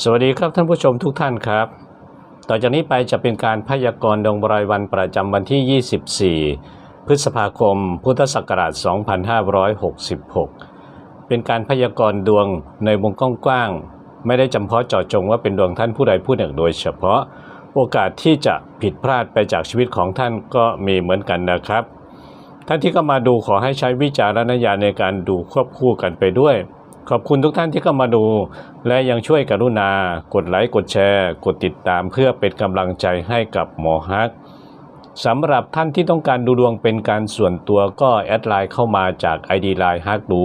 สวัสดีครับท่านผู้ชมทุกท่านครับ ต่อจากนี้ไปจะเป็นการพยากรณ์ดวงรายวันประจำวันที่ 24 พฤษภาคม พุทธศักราช 2566 เป็นการพยากรณ์ดวงในวงกว้างๆ ไม่ได้จำเพาะเจาะจงว่าเป็นดวงท่านผู้ใดผู้หนึ่งโดยเฉพาะ โอกาสที่จะผิดพลาดไปจากชีวิตของท่านก็มีเหมือนกันนะครับ ท่านที่เข้ามาดูขอให้ใช้วิจารณญาณในการดูควบคู่กันไปด้วย ขอบคุณทุกท่านที่เข้ามาดู และยังช่วยกรุณากดไลค์กดแชร์ กดติดตามเพื่อเป็นกำลังใจให้กับหมอฮักสำหรับท่านที่ต้องการดูดวงเป็นการส่วนตัวก็แอดไลน์เข้ามาจาก ID ไลน์ฮักดู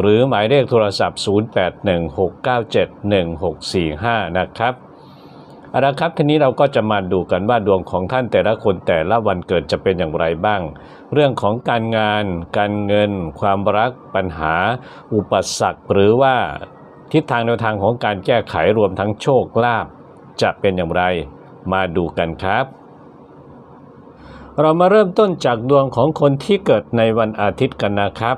หรือหมายเลขโทรศัพท์ 0816971645 นะครับ เอาละครับทีนี้เราก็จะมาดูกันว่าดวงของท่านแต่ละคนแต่ละวันเกิดจะเป็นอย่างไรบ้าง เรื่องของการงาน การเงิน ความรักปัญหา อุปสรรคหรือว่าทิศทางแนวทางของการแก้ไขรวมทั้งโชคลาภจะเป็นอย่างไร มาดูกันครับ เรามาเริ่มต้นจากดวงของคนที่เกิดในวันอาทิตย์กันนะครับ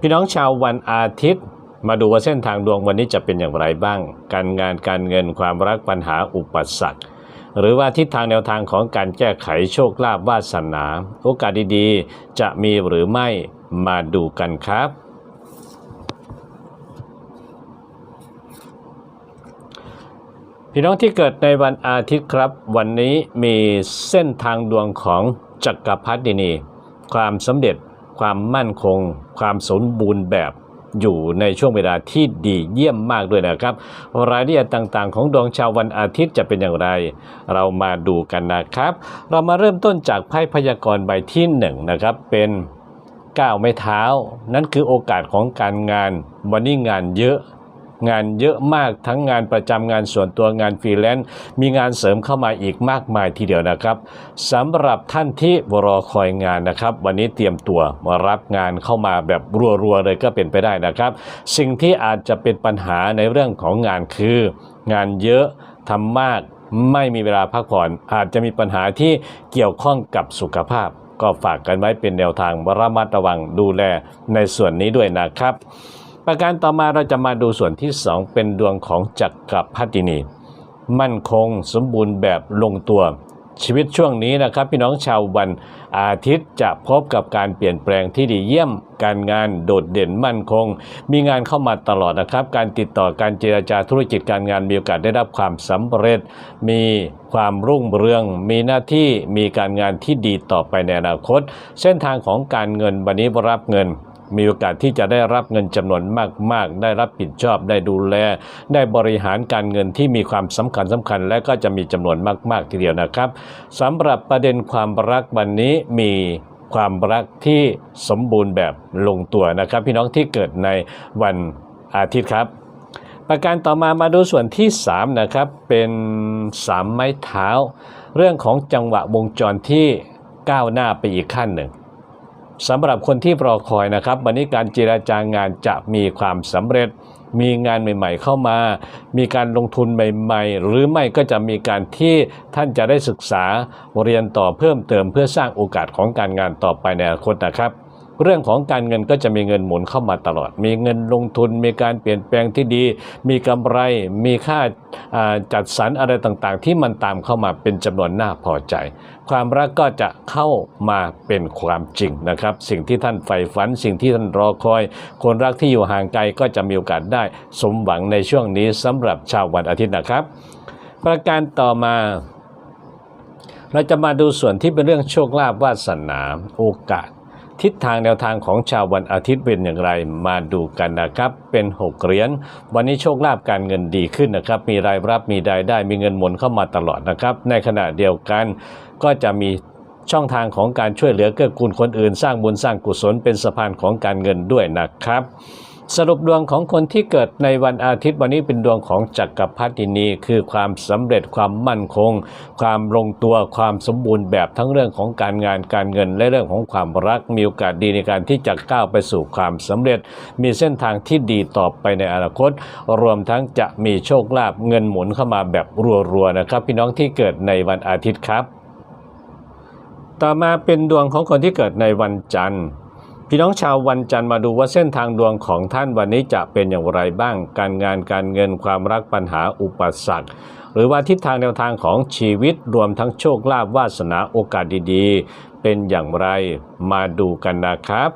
พี่น้องชาววันอาทิตย์ มาดูว่าเส้นทางดวงวันนี้จะเป็นอย่างไรบ้าง การงานการเงินความรักปัญหาอุปสรรคหรือว่าทิศทางแนวทางของการแก้ไขโชคลาภวาสนา โอกาสดีๆ จะมีหรือไม่มาดูกันครับ พี่น้องที่เกิดในวันอาทิตย์ครับ วันนี้มีเส้นทางดวงของจักรพรรดินี ความสำเร็จ ความมั่นคง ความสมบูรณ์แบบ อยู่ในช่วงเวลาที่ดีเยี่ยมมากด้วยนะครับ รายละเอียดต่างๆ ของดวงชาววันอาทิตย์จะเป็นอย่างไร เรามาดูกันนะครับ เรามาเริ่มต้นจากไพ่พยากรณ์ใบที่หนึ่งนะครับเป็นก้าวไม่เท้า นั่นคือโอกาสของการงานวันนี้งานเยอะ งานเยอะมากทั้งงานประจำงานส่วนตัวงานฟรีแลนซ์มีงานเสริมเข้ามาอีกมากมายทีเดียวนะครับสำหรับท่านที่รอคอยงานนะครับ วันนี้เตรียมตัวมารับงานเข้ามาแบบรัวๆเลยก็เป็นไปได้นะครับ สิ่งที่อาจจะเป็นปัญหาในเรื่องของงานคือ งานเยอะทำมากไม่มีเวลาพักผ่อนอาจจะมีปัญหาที่เกี่ยวข้องกับสุขภาพ ก็ฝากกันไว้เป็นแนวทางระมัดระวังดูแลในส่วนนี้ด้วยนะครับ ประการต่อมาเราจะมาดูส่วนที่ 2 เป็นดวงของจักรพรรดินี มั่นคงสมบูรณ์แบบลงตัว ชีวิตช่วงนี้นะครับ พี่น้องชาววันอาทิตย์จะพบกับการเปลี่ยนแปลงที่ดีเยี่ยม การงานโดดเด่นมั่นคง มีงานเข้ามาตลอดนะครับ การติดต่อการเจรจาธุรกิจการงานมีโอกาสได้รับความสำเร็จ มีความรุ่งเรือง มีหน้าที่มีการงานที่ดีต่อไปในอนาคต เส้นทางของการเงินวันนี้รับเงิน มีโอกาสที่จะได้รับเงินจำนวนมาก ๆ ได้รับผิดชอบได้ดูแล ได้บริหารการเงินที่มีความสำคัญสำคัญ และก็จะมีจำนวนมาก ๆ ทีเดียวนะครับสำหรับประเด็นความรักวันนี้มีความรักที่สมบูรณ์แบบลงตัวนะครับ พี่น้องที่เกิดในวันอาทิตย์ครับ ประการต่อมามาดูส่วนที่ 3 นะครับ เป็นสามไม้เท้า เรื่องของจังหวะวงจรที่ก้าวหน้าไปอีกขั้นหนึ่ง สำหรับคนที่รอคอยนะครับ วันนี้การเจราจางานจะมีความสำเร็จ มีงานใหม่ ๆ เข้ามา มีการลงทุนใหม่ ๆ หรือไม่ก็จะมีการที่ท่านจะได้ศึกษาเรียนต่อเพิ่มเติมเพื่อสร้างโอกาสของการงานต่อไปในอนาคตนะครับ เรื่องของการเงินก็จะมีเงินหมุนเข้ามาตลอด มีเงินลงทุน มีการเปลี่ยนแปลงที่ดี มีกำไร มีค่าจัดสรรอะไรต่างๆ ที่มันตามเข้ามาเป็นจำนวนน่าพอใจ ความรักก็จะเข้ามาเป็นความจริงนะครับ สิ่งที่ท่านใฝ่ฝัน สิ่งที่ท่านรอคอย คนรักที่อยู่ห่างไกลก็จะมีโอกาสได้สมหวังในช่วงนี้สำหรับชาววันอาทิตย์นะครับ ประการต่อมาเราจะมาดูส่วนที่เป็นเรื่องโชคลาภวาสนาโอกาส ทิศทางแนวทางของชาววันอาทิตย์เป็นอย่างไร มาดูกันนะครับ เป็น 6 เหรียญวันนี้โชคลาภการเงินดีขึ้นนะครับ มีรายรับมีรายได้มีเงินหมุนเข้ามาตลอดนะครับ ในขณะเดียวกันก็จะมีช่องทางของการช่วยเหลือเกื้อกูลคนอื่น สร้างบุญสร้างกุศลเป็นสะพานของการเงินด้วยนะครับ สรุปดวงของคนที่เกิดในวันอาทิตย์วันนี้เป็นดวงของจักรพรรดินีคือความสำเร็จความมั่นคง ความลงตัวความสมบูรณ์แบบทั้งเรื่องของการงานการเงิน และเรื่องของความรักมีโอกาสดีในการที่จะก้าวไปสู่ความสำเร็จ มีเส้นทางที่ดีต่อไปในอนาคต รวมทั้งจะมีโชคลาภเงินหมุนเข้ามาแบบรัวๆนะครับ พี่น้องที่เกิดในวันอาทิตย์ครับ ต่อมาเป็นดวงของคนที่เกิดในวันจันทร์ พี่น้องชาววันจันทร์มาดูว่าเส้นทางดวงของท่านวันนี้จะเป็นอย่างไรบ้าง การงานการเงินความรักปัญหาอุปสรรค หรือว่าทิศทางแนวทางของชีวิตรวมทั้งโชคลาภวาสนาโอกาสดีๆ เป็นอย่างไรมาดูกันนะครับ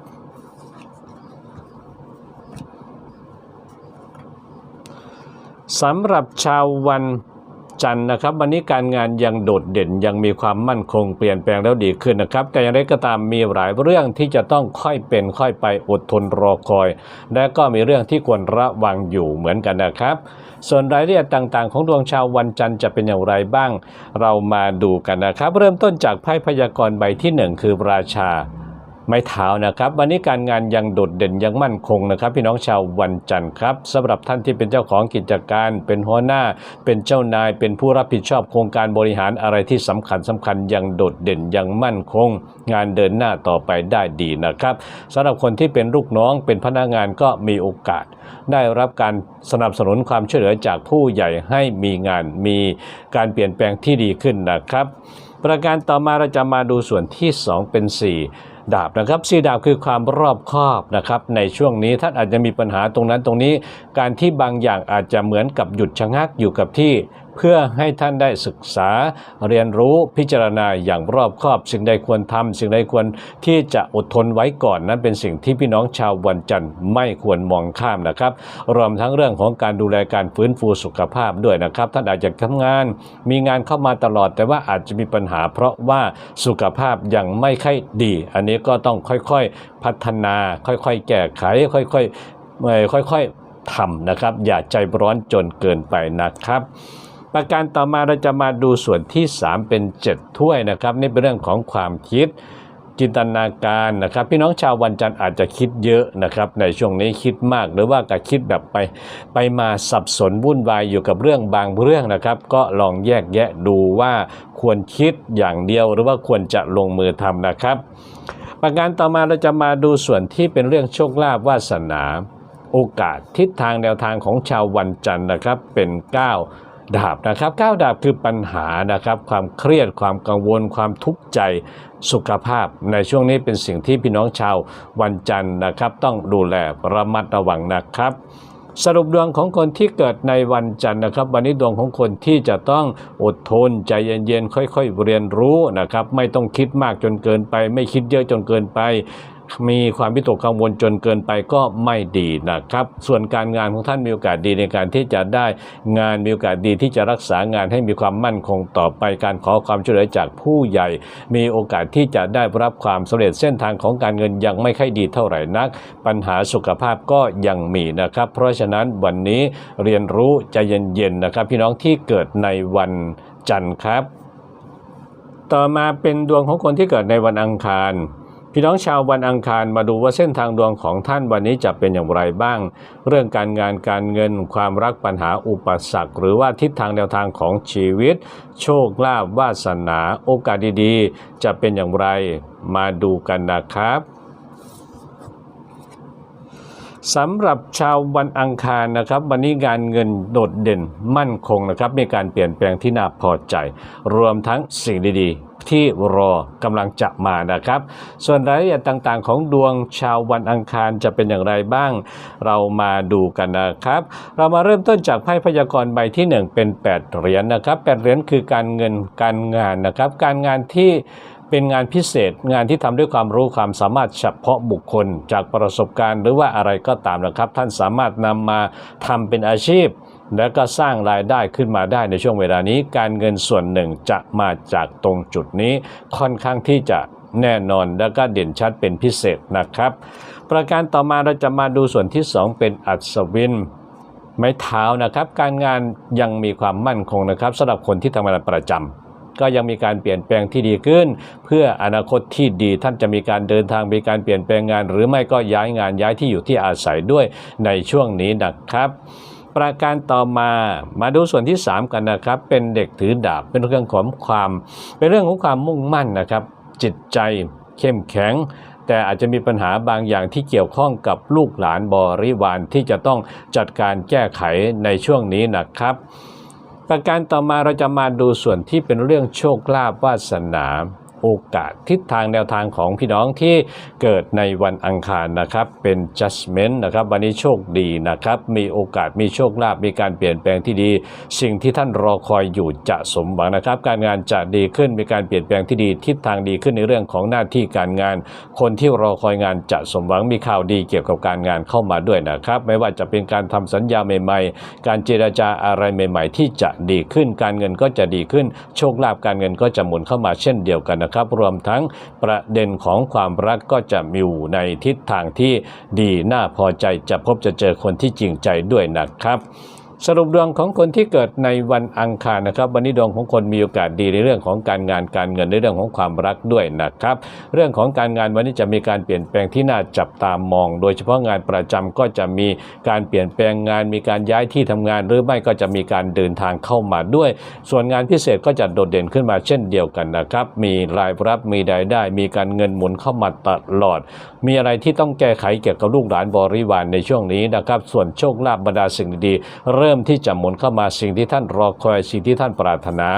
สำหรับชาววัน จันทร์นะครับ วันนี้การงานยังโดดเด่นยังมีความมั่นคงเปลี่ยนแปลงแล้วดีขึ้นนะครับ แต่อย่างไรก็ตามมีหลายเรื่องที่จะต้องค่อยเป็นค่อยไปอดทนรอคอย และก็มีเรื่องที่ควรระวังอยู่เหมือนกันนะครับ ส่วนรายละเอียดต่างๆ ของดวงชาววันจันทร์จะเป็นอย่างไรบ้าง เรามาดูกันนะครับ เริ่มต้นจากไพ่พยากรณ์ใบที่หนึ่งคือราชา ไม้เท้านะครับ วันนี้การงานยังโดดเด่นยังมั่นคงนะครับ พี่น้องชาววันจันทร์ครับสำหรับท่านที่เป็นเจ้าของกิจการ เป็นหัวหน้า เป็นเจ้านาย เป็นผู้รับผิดชอบโครงการบริหารอะไรที่สำคัญสำคัญยังโดดเด่นยังมั่นคง งานเดินหน้าต่อไปได้ดีนะครับสำหรับคนที่เป็นลูกน้องเป็นพนักงานก็มีโอกาส ได้รับการสนับสนุนความช่วยเหลือจากผู้ใหญ่ให้มีงานมีการเปลี่ยนแปลงที่ดีขึ้นนะครับ ประการต่อมาเราจะมาดูส่วนที่ 2 เป็น 4 ดาบนะครับสี่ดาบคือความรอบคอบนะครับในช่วงนี้ท่านอาจจะมีปัญหาตรงนั้นตรงนี้ การที่บางอย่างอาจจะเหมือนกับหยุดชะงักอยู่กับที่ เพื่อให้ท่านได้ศึกษาเรียนรู้พิจารณาอย่างรอบคอบ สิ่งใดควรทำสิ่งใดควรที่จะอดทนไว้ก่อนนั้นเป็นสิ่งที่พี่น้องชาววันจันทร์ไม่ควรมองข้ามนะครับ รวมทั้งเรื่องของการดูแลการฟื้นฟูสุขภาพด้วยนะครับท่านอาจจะทำงาน มีงานเข้ามาตลอด แต่ว่าอาจจะมีปัญหา เพราะว่าสุขภาพยังไม่ค่อยดี อันนี้ก็ต้องค่อยๆพัฒนา ค่อยๆ แก้ไข ค่อยๆเอ่อค่อยๆทำนะครับ อย่าใจร้อนจนเกินไปนะครับ ประการต่อมาเราจะมาดูส่วนที่ 3 เป็น 7 ถ้วยนะครับ นี่เป็นเรื่องของความคิดจินตนาการนะครับ พี่น้องชาววันจันทร์อาจจะคิดเยอะนะครับ ในช่วงนี้คิดมากหรือว่าก็คิดแบบไปไปมาสับสนวุ่นวายอยู่กับเรื่องบางเรื่องนะครับ ก็ลองแยกแยะดูว่าควรคิดอย่างเดียวหรือว่าควรจะลงมือทำนะครับ ประการต่อมาเราจะมาดูส่วนที่เป็นเรื่องโชคลาภวาสนา โอกาสทิศทางแนวทางของชาววันจันทร์นะครับเป็น 9 ดาบนะครับ9ดาบคือปัญหานะครับความเครียดความกังวล ความทุกข์ใจสุขภาพ ในช่วงนี้เป็นสิ่งที่พี่น้องชาววันจันทร์นะครับ ต้องดูแลระมัดระวังนะครับสรุปดวงของคนที่เกิดในวันจันทร์นะครับ วันนี้ดวงของคนที่จะต้องอดทนใจเย็นๆค่อย ๆ เรียนรู้นะครับ ไม่ต้องคิดมากจนเกินไป ไม่คิดเยอะจนเกินไป มีความวิตกกังวลจนเกินไปก็ไม่ดีนะครับ ส่วนการงานของท่านมีโอกาสดีในการที่จะได้งานมีโอกาสดีที่จะรักษางานให้มีความมั่นคงต่อไปการขอความช่วยเหลือจากผู้ใหญ่ มีโอกาสที่จะได้รับความสำเร็จเส้นทางของการเงินยังไม่ค่อยดีเท่าไหร่นัก ปัญหาสุขภาพก็ยังมีนะครับ เพราะฉะนั้นวันนี้เรียนรู้ใจเย็นๆนะครับ พี่น้องที่เกิดในวันจันทร์ครับ ต่อมาเป็นดวงของคนที่เกิดในวันอังคาร พี่น้องชาววันอังคารมาดูว่าเส้นทางดวงของท่านวันนี้จะเป็นอย่างไรบ้าง เรื่องการงานการเงินความรักปัญหาอุปสรรค หรือว่าทิศทางแนวทางของชีวิต โชคลาภวาสนาโอกาสดีๆ จะเป็นอย่างไรมาดูกันนะครับสำหรับชาววันอังคารนะครับ วันนี้งานเงินโดดเด่นมั่นคงนะครับ มีการเปลี่ยนแปลงที่น่าพอใจ รวมทั้งสิ่งดีๆ ที่รอกำลังจะมานะครับ ส่วนรายละเอียดต่างๆ ของดวงชาววันอังคารจะเป็นอย่างไรบ้าง เรามาดูกันนะครับ เรามาเริ่มต้นจากไพ่พยากรณ์ใบที่ 1 เป็น 8 เหรียญนะครับ8เหรียญคือการเงินการงานนะครับ การงานที่เป็นงานพิเศษงานที่ทำด้วยความรู้ความสามารถเฉพาะบุคคล จากประสบการณ์หรือว่าอะไรก็ตามนะครับ ท่านสามารถนำมาทำเป็นอาชีพ แล้วก็สร้างรายได้ขึ้นมาได้ในช่วงเวลานี้ การเงินส่วนหนึ่งจะมาจากตรงจุดนี้ค่อนข้างที่จะแน่นอนและก็เด่นชัดเป็นพิเศษนะครับ ประการต่อมาเราจะมาดูส่วนที่ 2 เป็นอัศวินไม้เท้านะครับ การงานยังมีความมั่นคงนะครับสำหรับคนที่ทำงานประจำก็ยังมีการเปลี่ยนแปลงที่ดีขึ้น เพื่ออนาคตที่ดีท่านจะมีการเดินทางมีการเปลี่ยนแปลงงาน หรือไม่ก็ย้ายงานย้ายที่อยู่ที่อาศัยด้วยในช่วงนี้นะครับ ประการต่อมามาดูส่วนที่ 3 กันนะครับ เป็นเด็กถือดาบเป็นเรื่องของความ เป็นเรื่องของความมุ่งมั่นนะครับ จิตใจเข้มแข็ง แต่อาจจะมีปัญหาบางอย่างที่เกี่ยวข้องกับลูกหลานบริวารที่จะต้องจัดการแก้ไขในช่วงนี้นะครับ ประการต่อมาเราจะมาดูส่วนที่เป็นเรื่องโชคลาภวาสนา โอกาสทิศทางแนวทางของพี่น้องที่เกิดในวันอังคารนะครับเป็น judgment นะครับวันนี้โชคดีนะครับมีโอกาสมีโชคลาภมีการเปลี่ยนแปลงที่ดี สิ่งที่ท่านรอคอยอยู่จะสมหวังนะครับ การงานจะดีขึ้นมีการเปลี่ยนแปลงที่ดี ทิศทางดีขึ้นในเรื่องของหน้าที่การงาน คนที่รอคอยงานจะสมหวังมีข่าวดีเกี่ยวกับการงานเข้ามาด้วยนะครับ ไม่ว่าจะเป็นการทำสัญญาใหม่ๆ การเจรจาอะไรใหม่ ๆ ที่จะดีขึ้น การเงินก็จะดีขึ้น โชคลาภการเงินก็จะหมุนเข้ามาเช่นเดียวกันนะครับ รวมทั้งประเด็นของความรักก็จะมีอยู่ในทิศทางที่ดีน่าพอใจจะพบจะเจอคนที่จริงใจด้วยนะครับ สรุปดวงของคนที่เกิดในวันอังคารนะครับ วันนี้ดวงของคนมีโอกาสดีในเรื่องของการงานการเงินในเรื่องของความรักด้วยนะครับ เรื่องของการงานวันนี้จะมีการเปลี่ยนแปลงที่น่าจับตามอง โดยเฉพาะงานประจำก็จะมีการเปลี่ยนแปลงงาน มีการย้ายที่ทำงาน หรือไม่ก็จะมีการเดินทางเข้ามาด้วย ส่วนงานพิเศษก็จะโดดเด่นขึ้นมาเช่นเดียวกันนะครับ มีรายรับมีรายได้ มีการเงินหมุนเข้ามาตลอด มีอะไรที่ต้องแก้ไขเกี่ยวกับลูกหลานบริวารในช่วงนี้นะครับ ส่วนโชคลาภบรรดาสิ่งดีเริ่มที่จะหมุนเข้ามาสิ่งที่ท่านรอคอยสิ่งที่ท่านปรารถนา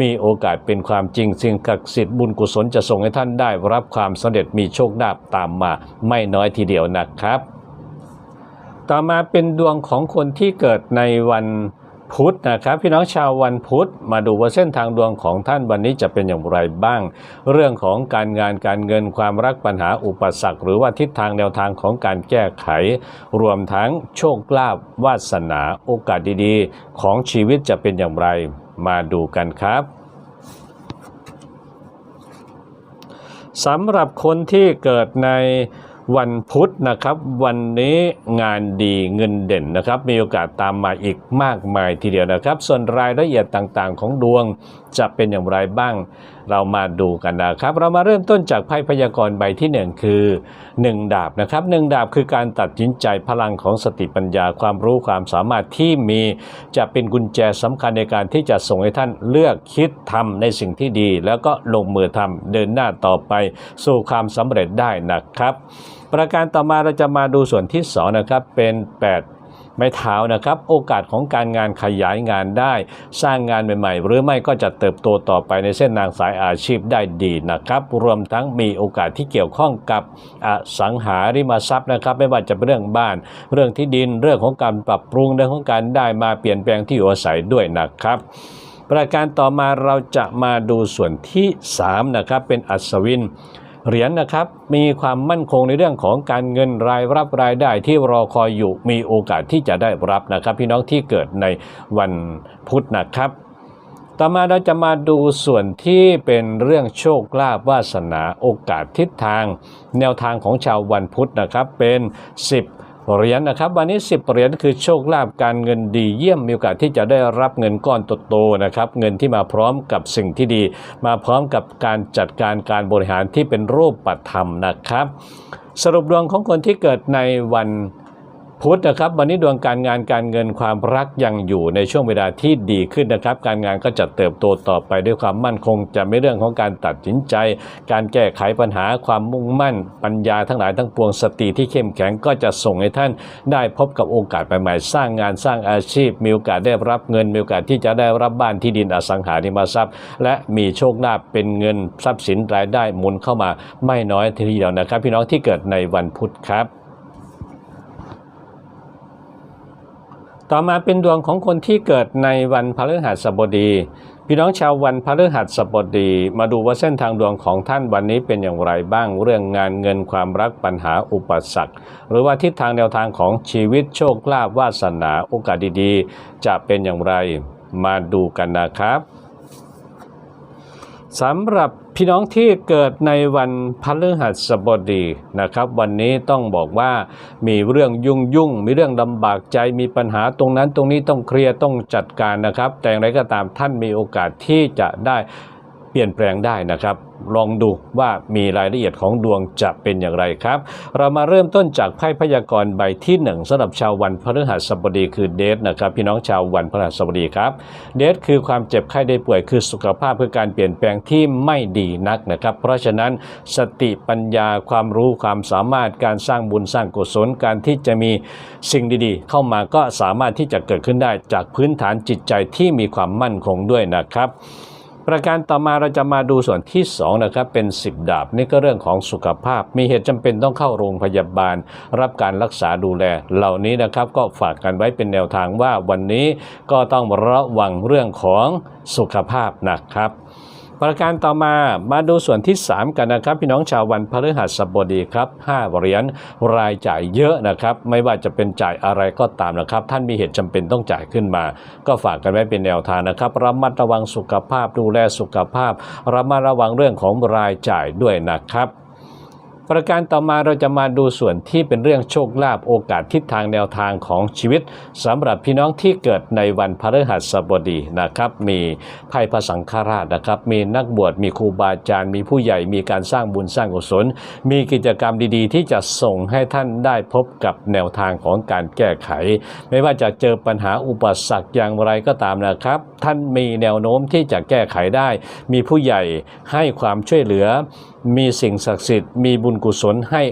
มีโอกาสเป็นความจริงสิ่งศักดิ์สิทธิ์บุญกุศลจะส่งให้ท่านได้รับความสำเร็จมีโชคลาภตามมาไม่น้อยทีเดียวนะครับ ต่อมาเป็นดวงของคนที่เกิดในวัน พุธนะครับ พี่น้องชาววันพุธมาดูว่าเส้นทางดวงของท่านวันนี้จะเป็นอย่างไรบ้าง เรื่องของการงานการเงินความรักปัญหาอุปสรรค หรือว่าทิศทางแนวทางของการแก้ไข รวมทั้งโชคลาภวาสนาโอกาสดีๆ ของชีวิตจะเป็นอย่างไร มาดูกันครับสำหรับคนที่เกิดใน วันพุธนะครับ วันนี้งานดีเงินเด่นนะครับ มีโอกาสตามมาอีกมากมายทีเดียวนะครับ ส่วนรายละเอียดต่างๆ ของดวงจะเป็นอย่างไรบ้าง เรามาดูกันนะครับ เรามาเริ่มต้นจากไพ่พยากรณ์ใบที่หนึ่งคือ 1 ดาบนะครับหนึ่งดาบคือการตัดสินใจพลังของสติปัญญาความรู้ความสามารถที่มีจะเป็นกุญแจสำคัญในการที่จะส่งให้ท่านเลือกคิดทำในสิ่งที่ดี แล้วก็ลงมือทำเดินหน้าต่อไปสู่ความสำเร็จได้นะครับ ประการต่อมาเราจะมาดูส่วนที่สองนะครับเป็น8ไม้เท้านะครับ โอกาสของการงานขยายงานได้ สร้างงานใหม่ๆ หรือไม่ก็จะเติบโตต่อไปในเส้นทางสายอาชีพได้ดีนะครับ รวมทั้งมีโอกาสที่เกี่ยวข้องกับอสังหาริมทรัพย์นะครับ ไม่ว่าจะเป็นเรื่องบ้าน เรื่องที่ดินเรื่องของการปรับปรุงเรื่องของการได้มาเปลี่ยนแปลงที่อยู่อาศัยด้วยนะครับประการต่อมาเราจะมาดูส่วนที่3นะครับเป็นอัศวิน เหรียญนะครับมีความมั่นคงในเรื่องของการเงินรายรับรายได้ที่รอคอยอยู่มีโอกาสที่จะได้รับนะครับ พี่น้องที่เกิดในวันพุธนะครับ ต่อมาเราจะมาดูส่วนที่เป็นเรื่องโชคลาภวาสนาโอกาสทิศทาง แนวทางของชาววันพุธนะครับเป็น 10 เหรียญนะครับ วันนี้ 10 เหรียญคือโชคลาภการเงินดีเยี่ยมมีโอกาสที่จะได้รับเงินก้อนโตๆนะครับ เงินที่มาพร้อมกับสิ่งที่ดี มาพร้อมกับการจัดการการบริหารที่เป็นรูปปัธรรมนะครับ สรุปดวงของคนที่เกิดในวัน พุธนะครับวันนี้ดวงการงานการเงินความรักยังอยู่ในช่วงเวลาที่ดีขึ้นนะครับ การงานก็จะเติบโตต่อไปด้วยความมั่นคง จะไม่เรื่องของการตัดสินใจ การแก้ไขปัญหาความมุ่งมั่น ปัญญาทั้งหลายทั้งปวงสติที่เข้มแข็งก็จะส่งให้ท่าน ได้พบกับโอกาสใหม่ๆสร้างงานสร้างอาชีพ มีโอกาสได้รับเงินมีโอกาสที่จะได้รับบ้านที่ดินอสังหาริมทรัพย์ และมีโชคลาภเป็นเงินทรัพย์สินรายได้หมุนเข้ามาไม่น้อยทีเดียวนะครับ พี่น้องที่เกิดในวันพุธครับ ต่อมาเป็นดวงของคนที่เกิดในวันพฤหัสบดี พี่น้องชาววันพฤหัสบดี มาดูว่าเส้นทางดวงของท่านวันนี้เป็นอย่างไรบ้างเรื่องงานเงินความรักปัญหาอุปสรรค หรือว่าทิศทางแนวทางของชีวิตโชคลาภวาสนาโอกาสดีๆ จะเป็นอย่างไร มาดูกันนะครับ สำหรับพี่น้องที่เกิดในวันพฤหัสบดีนะครับ วันนี้ต้องบอกว่ามีเรื่องยุ่งยุ่งมีเรื่องลำบากใจมีปัญหาตรงนั้นตรงนี้ต้องเคลียร์ต้องจัดการนะครับ แต่อย่างไรก็ตามท่านมีโอกาสที่จะได้ เปลี่ยนแปลงได้นะครับ ลองดูว่ามีรายละเอียดของดวงจะเป็นอย่างไรครับ เรามาเริ่มต้นจากไพ่พยากรณ์ใบที่หนึ่งสำหรับชาววันพฤหัสบดีคือเดทนะครับ พี่น้องชาววันพฤหัสบดีครับ เดทคือความเจ็บไข้ได้ป่วยคือสุขภาพคือการเปลี่ยนแปลงที่ไม่ดีนักนะครับ เพราะฉะนั้นสติปัญญาความรู้ความสามารถการสร้างบุญสร้างกุศลการที่จะมีสิ่งดีๆ เข้ามาก็สามารถที่จะเกิดขึ้นได้จากพื้นฐานจิตใจที่มีความมั่นคงด้วยนะครับ ประการต่อมาเราจะมาดูส่วนที่2นะครับเป็น 10 ดาบนี่ก็เรื่องของสุขภาพ มีเหตุจำเป็นต้องเข้าโรงพยาบาล รับการรักษาดูแล เหล่านี้นะครับก็ฝากกันไว้เป็นแนวทางว่าวันนี้ก็ต้องระวังเรื่องของสุขภาพนะครับ ประการต่อมามาดูส่วนที่ 3 กันนะครับ พี่น้องชาววันพฤหัสบดีครับ5เหรียญรายจ่ายเยอะนะครับไม่ว่าจะเป็นจ่ายอะไรก็ตามนะครับ ท่านมีเหตุจำเป็นต้องจ่ายขึ้นมา ก็ฝากกันไว้เป็นแนวทางนะครับระมัดระวังสุขภาพดูแลสุขภาพระมัดระวังเรื่องของรายจ่ายด้วยนะครับ ประการต่อมาเราจะมาดูส่วนที่เป็นเรื่องโชคลาภโอกาสทิศทางแนวทางของชีวิตสำหรับพี่น้องที่เกิดในวันพฤหัสบดีนะครับ มีไพ่พระสังฆราชนะครับ มีนักบวชมีครูบาอาจารย์ มีผู้ใหญ่มีการสร้างบุญสร้างกุศล มีกิจกรรมดีๆ ที่จะส่งให้ท่านได้พบกับแนวทางของการแก้ไข ไม่ว่าจะเจอปัญหาอุปสรรคอย่างไรก็ตามนะครับ ท่านมีแนวโน้มที่จะแก้ไขได้ มีผู้ใหญ่ให้ความช่วยเหลือ มีสิ่งศักดิ์สิทธิ์มีบุญกุศลให้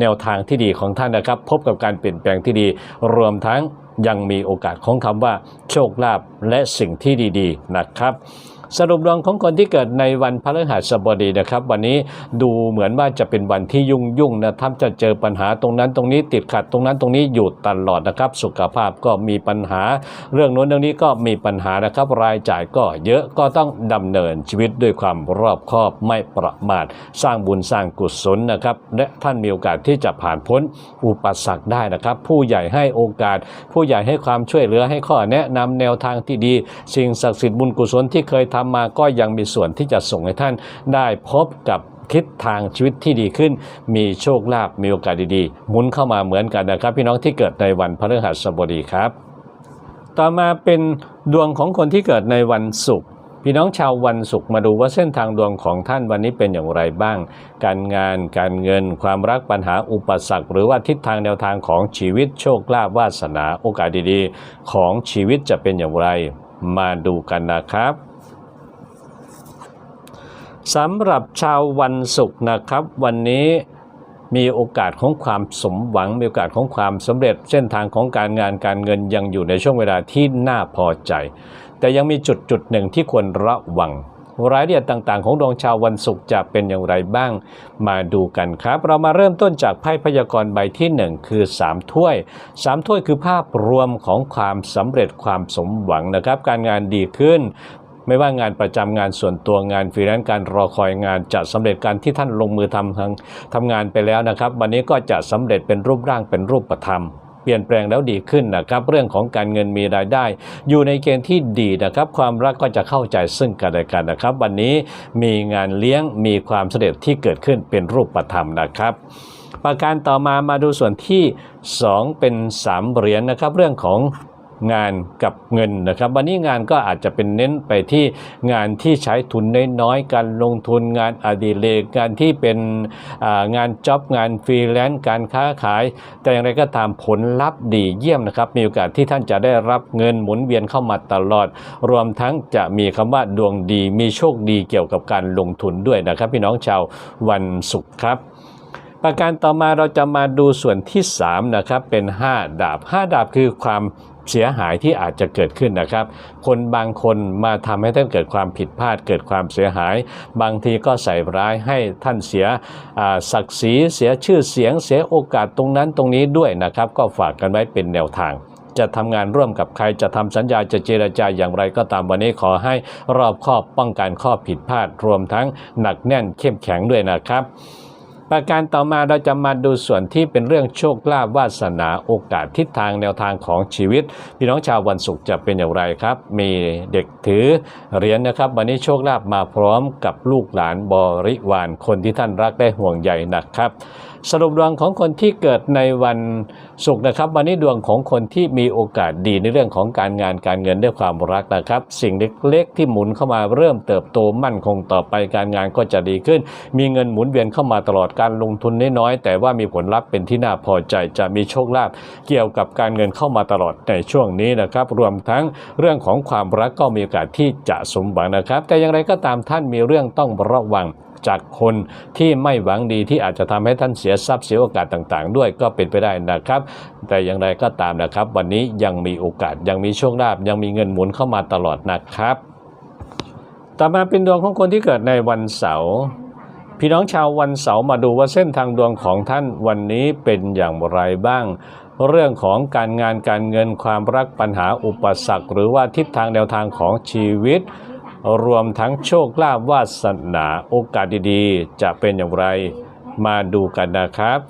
แนวทางที่ดีของท่านนะครับ พบกับการเปลี่ยนแปลงที่ดี รวมทั้งยังมีโอกาสของคำว่า โชคลาภและสิ่งที่ดี ๆ นะครับ สรุปดวงของคนที่เกิดในวันพฤหัสบดีนะครับ วันนี้ดูเหมือนว่าจะเป็นวันที่ยุ่งยุ่งนะท่านจะเจอปัญหาตรงนั้นตรงนี้ติดขัดตรงนั้นตรงนี้อยู่ตลอดนะครับ สุขภาพก็มีปัญหา เรื่องโน้นเรื่องนี้ก็มีปัญหานะครับ รายจ่ายก็เยอะก็ต้องดำเนินชีวิตด้วยความรอบคอบไม่ประมาทสร้างบุญสร้างกุศลนะครับและท่านมีโอกาสที่จะผ่านพ้นอุปสรรคได้นะครับ ผู้ใหญ่ให้โอกาส ผู้ใหญ่ให้ความช่วยเหลือให้ข้อแนะนำแนวทางที่ดี สิ่งศักดิ์สิทธิ์บุญกุศลที่เคยทำมาก็ยังมีส่วนที่จะส่งให้ท่านได้พบกับทิศทางชีวิตที่ดีขึ้น มีโชคลาภมีโอกาสดีๆหมุนเข้ามาเหมือนกันนะครับ พี่น้องที่เกิดในวันพฤหัสบดีครับ ต่อมาเป็นดวงของคนที่เกิดในวันศุกร์พี่น้องชาววันศุกร์มาดูว่าเส้นทางดวงของท่านวันนี้เป็นอย่างไรบ้าง การงาน การเงิน ความรักปัญหาอุปสรรค หรือว่าทิศทางแนวทางของชีวิตโชคลาภวาสนาโอกาสดีๆ ของชีวิตจะเป็นอย่างไร มาดูกันนะครับ สำหรับชาววันศุกร์นะครับ วันนี้มีโอกาสของความสมหวังมีโอกาสของความสำเร็จเส้นทางของการงานการเงินยังอยู่ในช่วงเวลาที่น่าพอใจ แต่ยังมีจุดจุดหนึ่งที่ควรระวัง รายละเอียดต่างๆ ของดวงชาววันศุกร์จะเป็นอย่างไรบ้าง มาดูกันครับ เรามาเริ่มต้นจากไพ่พยากรณ์ใบที่ 1 คือ 3 ถ้วย 3 ถ้วยคือภาพรวมของความสำเร็จความสมหวังนะครับ การงานดีขึ้น ไม่ว่างานประจำงานส่วนตัวงานฟรีแลนซ์การรอคอยงานจะสำเร็จการที่ท่านลงมือทำทางทำงานไปแล้วนะครับ วันนี้ก็จะสำเร็จเป็นรูปร่างเป็นรูปธรรมเปลี่ยนแปลงแล้วดีขึ้นนะครับ เรื่องของการเงินมีรายได้ อยู่ในเกณฑ์ที่ดีนะครับ ความรักก็จะเข้าใจซึ่งกันและกันนะครับ วันนี้มีงานเลี้ยงมีความสำเร็จที่เกิดขึ้นเป็นรูปธรรมนะครับ ประการต่อมามาดูส่วนที่ 2 เป็น 3 เหรียญนะครับ เรื่องของ งานกับเงินนะครับ วันนี้งานก็อาจจะเป็นเน้นไปที่งานที่ใช้ทุนน้อยๆการลงทุนงานอดิเรกงานที่เป็นงานจ็อบงานฟรีแลนซ์การค้าขาย แต่อย่างไรก็ตามผลลัพธ์ดีเยี่ยมนะครับ มีโอกาสที่ท่านจะได้รับเงินหมุนเวียนเข้ามาตลอด รวมทั้งจะมีคำว่าดวงดี มีโชคดีเกี่ยวกับการลงทุนด้วยนะครับ พี่น้องชาววันศุกร์ครับประการต่อมาเราจะมาดูส่วนที่3นะครับเป็น 5 ดาบ 5 ดาบคือความ เสียหายที่อาจจะเกิดขึ้นนะครับ คนบางคนมาทำให้ท่านเกิดความผิดพลาดเกิดความเสียหาย บางทีก็ใส่ร้ายให้ท่านเสียศักดิ์ศรีเสียชื่อเสียงเสียโอกาสตรงนั้นตรงนี้ด้วยนะครับ ก็ฝากกันไว้เป็นแนวทางจะทำงานร่วมกับใครจะทำสัญญาจะเจรจาอย่างไรก็ตามวันนี้ขอให้รอบคอบป้องกันข้อผิดพลาดรวมทั้งหนักแน่นเข้มแข็งด้วยนะครับ ประการต่อมาเราจะมาดูส่วนที่เป็นเรื่องโชคลาภวาสนาโอกาสทิศทางแนวทางของชีวิต พี่น้องชาววันศุกร์จะเป็นอย่างไรครับ มีเด็กถือเหรียญนะครับ วันนี้โชคลาภมาพร้อมกับลูกหลานบริวารคนที่ท่านรักได้ห่วงใยนะครับสรุปดวงของคนที่เกิดในวันศุกร์นะครับ วันนี้ดวงของคนที่มีโอกาสดีในเรื่องของการงานการเงินด้วยความรักนะครับ สิ่งเล็กๆที่หมุนเข้ามาเริ่มเติบโตมั่นคงต่อไปการงานก็จะดีขึ้น มีเงินหมุนเวียนเข้ามาตลอดการลงทุนน้อยๆแต่ว่ามีผลลัพธ์เป็นที่น่าพอใจจะมีโชคลาภเกี่ยวกับการเงินเข้ามาตลอดในช่วงนี้นะครับ รวมทั้งเรื่องของความรักก็มีโอกาสที่จะสมหวังนะครับ แต่อย่างไรก็ตามท่านมีเรื่องต้องระวัง จากคนที่ไม่หวังดีที่อาจจะทำให้ท่านเสียทรัพย์เสียโอกาสต่าง ๆ ด้วยก็เป็นไปได้นะครับ แต่อย่างไรก็ตามนะครับ วันนี้ยังมีโอกาสยังมีโชคลาภยังมีเงินหมุนเข้ามาตลอดนะครับ ต่อมาเป็นดวงของคนที่เกิดในวันเสาร์พี่น้องชาววันเสาร์มาดูว่าเส้นทางดวงของท่านวันนี้เป็นอย่างไรบ้าง เรื่องของการงานการเงินความรักปัญหาอุปสรรค หรือว่าทิศทางแนวทางของชีวิต รวมทั้งโชคลาภวาสนาโอกาสดีๆ จะเป็นอย่างไรมาดูกันนะครับ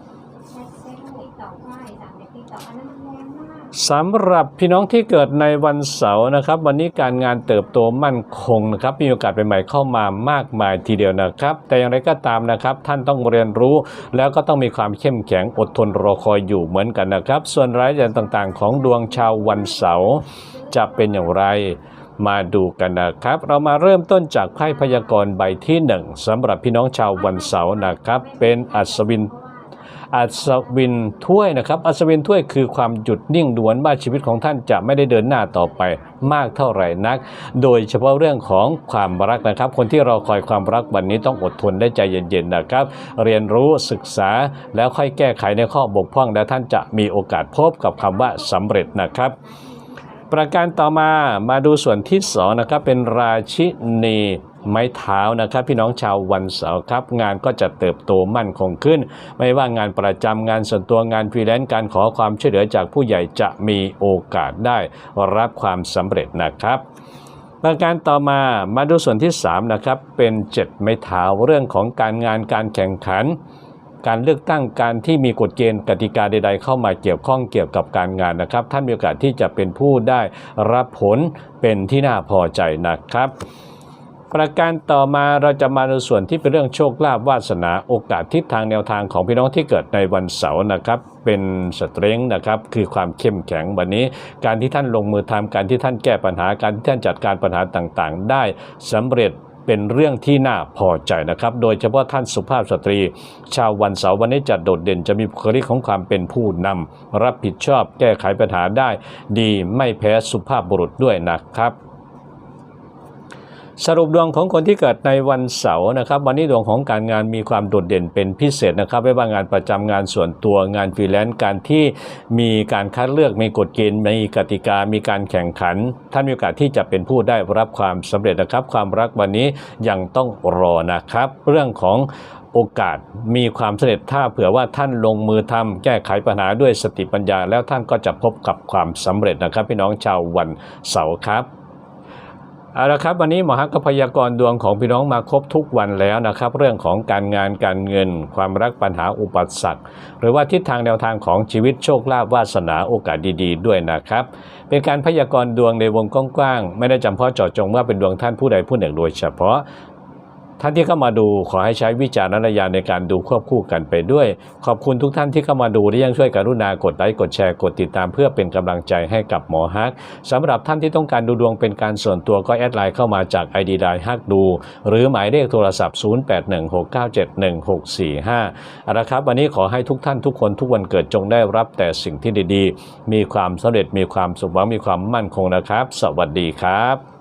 สำหรับพี่น้องที่เกิดในวันเสาร์นะครับ วันนี้การงานเติบโตมั่นคงนะครับ มีโอกาสใหม่ๆเข้ามามากมายทีเดียวนะครับ แต่อย่างไรก็ตามนะครับ ท่านต้องเรียนรู้ แล้วก็ต้องมีความเข้มแข็งอดทนรอคอยอยู่เหมือนกันนะครับ ส่วนรายละเอียดต่างๆ ของดวงชาววันเสาร์จะเป็นอย่างไร มาดูกันนะครับ เรามาเริ่มต้นจากไพ่พยากรณ์ใบที่หนึ่งสำหรับพี่น้องชาววันเสาร์นะครับ เป็นอัศวินอัศวินถ้วยนะครับ อัศวินถ้วยคือความหยุดนิ่งดวนว่าชีวิตของท่านจะไม่ได้เดินหน้าต่อไปมากเท่าไหร่นัก โดยเฉพาะเรื่องของความรักนะครับ คนที่รอคอยความรักวันนี้ต้องอดทนได้ใจเย็นๆนะครับ เรียนรู้ศึกษาแล้วค่อยแก้ไขในข้อบกพร่อง แล้วท่านจะมีโอกาสพบกับคำว่าสำเร็จนะครับ ประการต่อมามาดูส่วนที่สองนะครับเป็นราชินีไม้เท้านะครับ พี่น้องชาววันเสาร์ครับ งานก็จะเติบโตมั่นคงขึ้น ไม่ว่างานประจำงานส่วนตัวงานฟรีแลนซ์การขอความช่วยเหลือจากผู้ใหญ่จะมีโอกาสได้รับความสำเร็จนะครับประการต่อมามาดูส่วนที่3นะครับเป็น 7 ไม้เท้าเรื่องของการงานการแข่งขัน การเลือกตั้งการที่มีกฎเกณฑ์กติกาใด ๆ เข้ามาเกี่ยวข้องเกี่ยวกับการงานนะครับ ท่านมีโอกาสที่จะเป็นผู้ได้รับผลเป็นที่น่าพอใจนะครับประการต่อมาเราจะมาในส่วนที่เป็นเรื่องโชคลาภวาสนาโอกาสทิศทางแนวทางของพี่น้องที่เกิดในวันเสาร์นะครับ เป็นสเตรงนะครับคือความเข้มแข็งวันนี้ การที่ท่านลงมือทำการที่ท่านแก้ปัญหาการที่ท่านจัดการปัญหาต่างๆ ได้สำเร็จ เป็นเรื่องที่น่าพอใจนะครับ โดยเฉพาะท่านสุภาพสตรี ชาววันเสาร์วันนี้จะโดดเด่นจะมีบุคลิกของความเป็นผู้นำรับผิดชอบแก้ไขปัญหาได้ ดีไม่แพ้สุภาพบุรุษด้วยนะครับ สรุปดวงของคนที่เกิดในวันเสาร์นะครับ วันนี้ดวงของการงานมีความโดดเด่นเป็นพิเศษนะครับไม่ว่างานประจำงานส่วนตัวงานฟรีแลนซ์การที่มีการคัดเลือกมีกฎเกณฑ์มีกติกา มีการแข่งขัน ท่านมีโอกาสที่จะเป็นผู้ได้รับความสำเร็จนะครับ ความรักวันนี้ยังต้องรอนะครับ เรื่องของโอกาสมีความสำเร็จถ้าเผื่อว่าท่านลงมือทำแก้ไขปัญหาด้วยสติปัญญา แล้วท่านก็จะพบกับความสำเร็จนะครับ พี่น้องชาววันเสาร์ครับ เอาละครับวันนี้หมอฮักก็พยากรณ์ดวงของพี่น้องมาครบทุกวันแล้วนะครับ เรื่องของการงานการเงิน ความรักปัญหาอุปสรรคหรือว่าทิศทางแนวทางของชีวิตโชคลาภวาสนาโอกาสดี ๆด้วยนะครับ เป็นการพยากรณ์ดวงในวงกว้างๆไม่ได้จำเพาะเจาะจงว่าเป็นดวงท่านผู้ใดผู้หนึ่งโดยเฉพาะ ท่านที่เข้ามาดูขอให้ใช้วิจารณญาณในการดูควบคู่กันไปด้วย ขอบคุณทุกท่านที่เข้ามาดูและยังช่วยกรุณากดไลค์กดแชร์กดติดตามเพื่อเป็นกำลังใจให้กับหมอฮักสำหรับท่านที่ต้องการดูดวงเป็นการส่วนตัวก็แอดไลน์เข้ามาจาก ID ไลฮักดู หรือหมายเลขโทรศัพท์ 0816971645เอาละครับ วันนี้ขอให้ทุกท่านทุกคนทุกวันเกิดจงได้รับแต่สิ่งที่ดีๆ มีความสำเร็จมีความสุขหวังมีความมั่นคงนะครับ สวัสดีครับ